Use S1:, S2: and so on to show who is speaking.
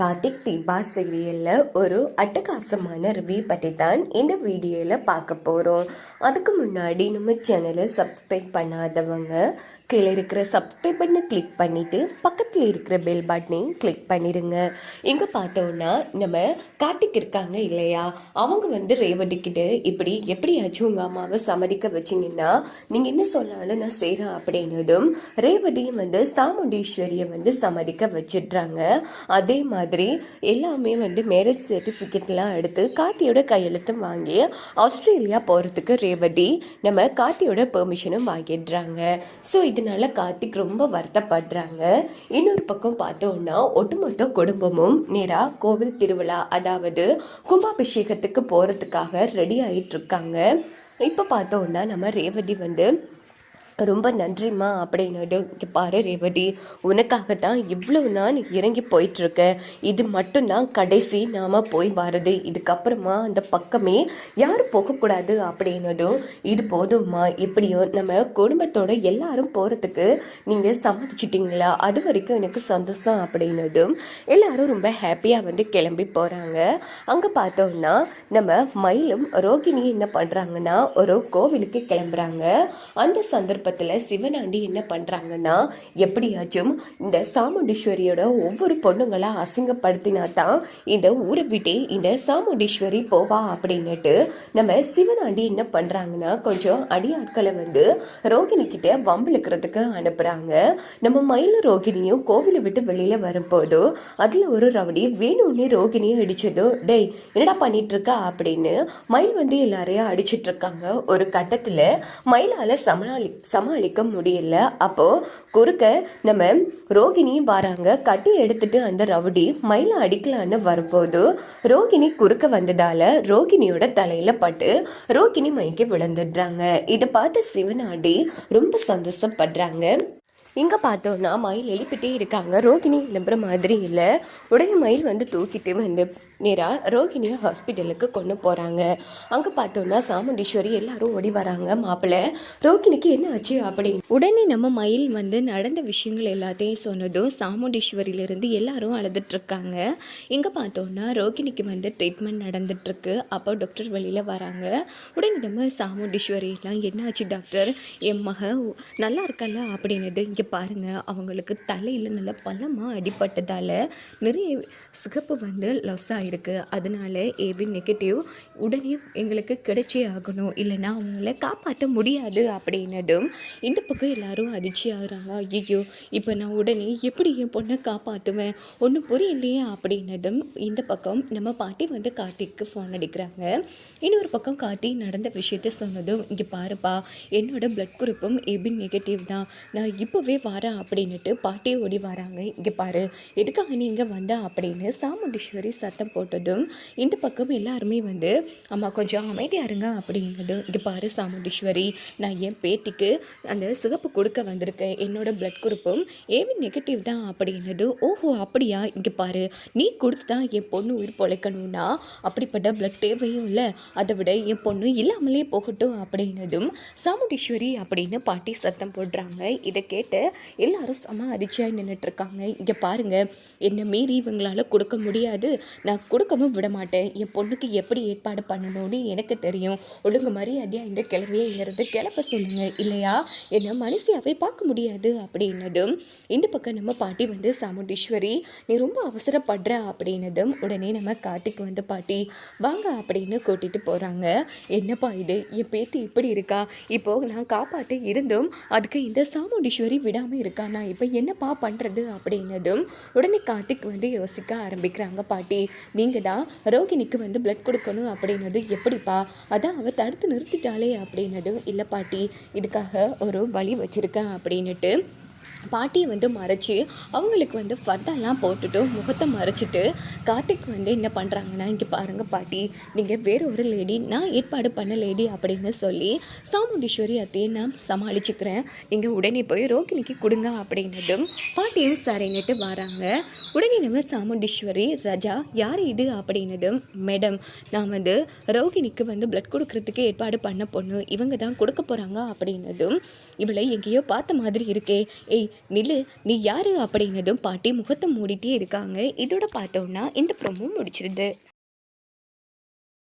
S1: கார்த்திக் தீபா சீரியலில் ஒரு அட்டகாசமான ரிவ்யூ பற்றி தான் இந்த வீடியோவில் பார்க்க போகிறோம் அதுக்கு முன்னாடி நம்ம சேனலை சப்ஸ்கிரைப் பண்ணாதவங்க கீழே இருக்கிற சப்ஸ்கிரைப் பண்ண கிளிக் பண்ணிவிட்டு பக்கத்தில் இருக்கிற பெல் பட்டனையும் கிளிக் பண்ணிடுங்க இங்கே பார்த்தோன்னா நம்ம கார்த்திக் இருக்காங்க இல்லையா? அவங்க வந்து ரேவதி இப்படி எப்படியாச்சும் உங்கள் அம்மாவை சம்மதிக்க வச்சிங்கன்னா நீங்கள் என்ன சொன்னாலும் நான் செய்கிறேன் அப்படின்னதும் ரேவதியும் வந்து சாமுண்டீஸ்வரியை வந்து சம்மதிக்க வச்சிடுறாங்க. அதே மாதிரி எல்லாமே வந்து மேரேஜ் சர்டிஃபிகேட்லாம் எடுத்து கார்த்தியோட கையெழுத்தும் வாங்கி ஆஸ்திரேலியா போகிறதுக்கு ரேவதி நம்ம கார்த்தியோட பெர்மிஷனும் வாங்கிடுறாங்க. ஸோ இதனால கார்த்திக் ரொம்ப வருத்தப்படுறாங்க. இன்னொரு பக்கம் பார்த்தோம்னா ஒட்டுமொத்த குடும்பமும் நேராக கோவில் திருவிழா அதாவது கும்பாபிஷேகத்துக்கு போகிறதுக்காக ரெடி ஆகிட்டு இருக்காங்க இப்போ பார்த்தோம்னா நம்ம ரேவதி வந்து ரொம்ப நன்றிம்மா அப்படின்னது இங்கே பாரு ரேவதி உனக்காக தான் இவ்வளவு நான் இறங்கி போயிட்டுருக்கேன் இது மட்டும்தான் கடைசி நாம் போய் வரது. இதுக்கப்புறமா அந்த பக்கமே யாரும் போகக்கூடாது அப்படின்னதும் இது போதும்மா எப்படியோ நம்ம குடும்பத்தோட எல்லாரும் போகிறதுக்கு நீங்கள் சம்மதிச்சிட்டிங்களா? அது வரைக்கும் எனக்கு சந்தோஷம் அப்படின்னதும் எல்லாரும் ரொம்ப ஹாப்பியாக வந்து கிளம்பி போகிறாங்க அங்கே பார்த்தோம்னா நம்ம மயிலும் ரோகிணி என்ன பண்ணுறாங்கன்னா ஒரு கோவிலுக்கு கிளம்புறாங்க. அந்த கோபத்தில் சிவனாண்டி என்ன பண்ணுறாங்கன்னா எப்படியாச்சும் இந்த சாமுண்டீஸ்வரியோட ஒவ்வொரு பொண்ணுங்களா அசிங்கப்படுத்தினா தான் இந்த ஊரை விட்டே இந்த சாமுண்டீஸ்வரி போவா அப்படின்னுட்டு நம்ம சிவனாண்டி என்ன பண்ணுறாங்கன்னா கொஞ்சம் அடியாட்களை வந்து ரோகிணி கிட்ட வம்பிழுக்கிறதுக்கு அனுப்புகிறாங்க நம்ம மயில ரோகிணியும் கோவிலை விட்டு வெளியில் வரும்போது அதில் ஒரு ரவுடி வேணும்னே ரோகிணியை அடிச்சதும் டேய் என்னடா பண்ணிட்டு இருக்கா அப்படின்னு மயில் வந்து எல்லாரையும் அடிச்சிட்டு இருக்காங்க. ஒரு கட்டத்தில் மயிலால் சமாளி சமாளிக்க முடியல. அப்போ குறுக்க நம்ம ரோகிணி வராங்க. கட்டி எடுத்துட்டு அந்த ரவுடி மயிலை அடிக்கலான்னு வரும்போது ரோகிணி குறுக்க வந்ததால ரோகிணியோட தலையில பட்டு ரோகிணி மயக்கி விழுந்துடுறாங்க. இதை பார்த்து சிவனாடி ரொம்ப சந்தோஷப்படுறாங்க. இங்கே பார்த்தோன்னா மயில் எழுப்பிட்டே இருக்காங்க. ரோகிணி எழுப்புற மாதிரி இல்லை. உடனே மயில் வந்து தூக்கிட்டு வந்து நேராக ரோகிணியை ஹாஸ்பிட்டலுக்கு கொண்டு போகிறாங்க அங்கே பார்த்தோன்னா சாமுண்டீஸ்வரி எல்லாரும் ஓடி வராங்க மாப்பிள்ளை. ரோகிணிக்கு என்ன ஆச்சு அப்படின்னு உடனே நம்ம மயில் வந்து நடந்த விஷயங்கள் எல்லாத்தையும் சொன்னதும் சாமுண்டீஸ்வரியிலேருந்து எல்லாரும் அழுதுட்ருக்காங்க. இங்கே பார்த்தோன்னா ரோகிணிக்கு வந்து ட்ரீட்மெண்ட் நடந்துட்டுருக்கு அப்போ டாக்டர் வெளியில் வராங்க. உடனே நம்ம சாமுண்டீஸ்வரியெல்லாம் என்ன ஆச்சு டாக்டர் என் மக நல்லா இருக்கல அப்படின்னது இங்கே பாருங்கள் அவங்களுக்கு தலையில் நல்லா பலமாக அடிப்பட்டதால் நிறைய சிகப்பு வந்து லாஸ் ஆகிருக்கு அதனால ஏபி நெகட்டிவ் உடனே எங்களுக்கு கிடைச்சே ஆகணும். இல்லைன்னா அவங்கள காப்பாற்ற முடியாது அப்படின்னதும் இந்த பக்கம் எல்லாரும் அதிர்ச்சி ஆகுறாங்க ஐயோ இப்போ நான் உடனே எப்படி என் பொண்ணை காப்பாற்றுவேன் ஒன்றும் புரியலையே அப்படின்னதும் இந்த பக்கம் நம்ம பாட்டி வந்து கார்த்திக்கு ஃபோன் அடிக்கிறாங்க. இன்னொரு பக்கம் கார்த்தி நடந்த விஷயத்த சொன்னதும் இங்கே பாருப்பா என்னோட பிளட் குரூப்பும் ஏபி நெகட்டிவ் தான். நான் இப்போவே வரேன் அப்படின்னுட்டு பாட்டி ஓடி வராங்க. இங்கே பாரு எதுக்காக நீங்கள் வந்த? அப்படின்னு சாமுண்டீஸ்வரி சத்தம் போட்டதும் இந்த பக்கம் எல்லாருமே வந்து அம்மா கொஞ்சம் அமைதியாக இருங்க அப்படிங்கிறது. இங்கே பாரு சாமுண்டீஸ்வரி நான் என் பேட்டிக்கு அந்த சிகப்பு கொடுக்க வந்திருக்கேன். என்னோட பிளட் குரூப்பும் ஏவி நெகட்டிவ் தான் அப்படின்னது ஓஹோ அப்படியா? இங்கே பாரு நீ கொடுத்து தான் என் பொண்ணு உயிர் பொழைக்கணும்னா அப்படிப்பட்ட பிளட் தேவையும் இல்லை. அதை விட என் பொண்ணு இல்லாமலே போகட்டும் அப்படின்னதும் சாமுண்டீஸ்வரி அப்படின்னு பாட்டி சத்தம் போடுறாங்க. இதை கேட்டு எல்லாரும் செம அதிர்ச்சியாக நின்றுட்டு இருக்காங்க. இங்கே பாருங்கள் என்னை மீறி இவங்களால கொடுக்க முடியாது. நான் கொடுக்கவும் விட மாட்டேன். என் பொண்ணுக்கு எப்படி ஏற்பாடு பண்ணணும்னு எனக்கு தெரியும். ஒழுங்கு மரியாதையாக இந்த கிளவியை இருந்து கிளப்ப சொல்லுங்க இல்லையா? என்னை மனுஷியாவே பார்க்க முடியாது அப்படின்னதும் இந்த பக்கம் நம்ம பாட்டி வந்து சாமுண்டீஸ்வரி நீ ரொம்ப அவசரப்படுற அப்படின்னதும் உடனே நம்ம கார்த்திக் வந்து பாட்டி வாங்க அப்படின்னு கூட்டிகிட்டு போகிறாங்க என்னப்பா இது? என் பேத்தி இப்படி இருக்கா? இப்போ நான் காப்பாற்றி இருந்தும் அதுக்கு இந்த சாமுண்டீஸ்வரி விடாமல் இருக்கா? நான் இப்போ என்னப்பா பண்ணுறது அப்படின்னதும் உடனே கார்த்திக் வந்து யோசிக்க ஆரம்பிக்கிறாங்க பாட்டி நீங்கள் தான் ரோகிணிக்கு வந்து பிளட் கொடுக்கணும் அப்படின்னது எப்படிப்பா? அதான் அவள் தடுத்து நிறுத்திட்டாளே அப்படின்னதும் இல்லை பாட்டி இதுக்காக ஒரு வழி வச்சுருக்கேன் அப்படின்னுட்டு பாட்டியை வந்து மறைச்சி அவங்களுக்கு வந்து ஃபர்தாலாம் போட்டுட்டு முகத்தை மறைச்சிட்டு கார்த்திக் வந்து என்ன பண்ணுறாங்கன்னா இங்கே பாருங்கள் பாட்டி நீங்கள் வேற ஒரு லேடி நான் ஏற்பாடு பண்ண லேடி அப்படின்னு சொல்லி சாமுண்டீஸ்வரி அத்தையை நான் சமாளிச்சுக்கிறேன். நீங்கள் உடனே போய் ரோகிணிக்கு கொடுங்க அப்படின்னதும் பாட்டியும் சரின்னுட்டு வராங்க. உடனே நம்ம சாமுண்டீஸ்வரி ரஜா யார் இது? அப்படின்னதும் மேடம் நான் வந்து ரோகிணிக்கு வந்து பிளட் கொடுக்கறதுக்கு ஏற்பாடு பண்ண பொண்ணு இவங்க தான் கொடுக்க போகிறாங்க அப்படின்னதும் இவளை எங்கேயோ பார்த்த மாதிரி இருக்கே ஏய்
S2: நில்லு நீ யாரு அப்படின்னதும் பாட்டி முகத்தை மூடிட்டே இருக்காங்க. இதோட பார்த்தோன்னா இந்த ப்ரொமோ முடிச்சிருது.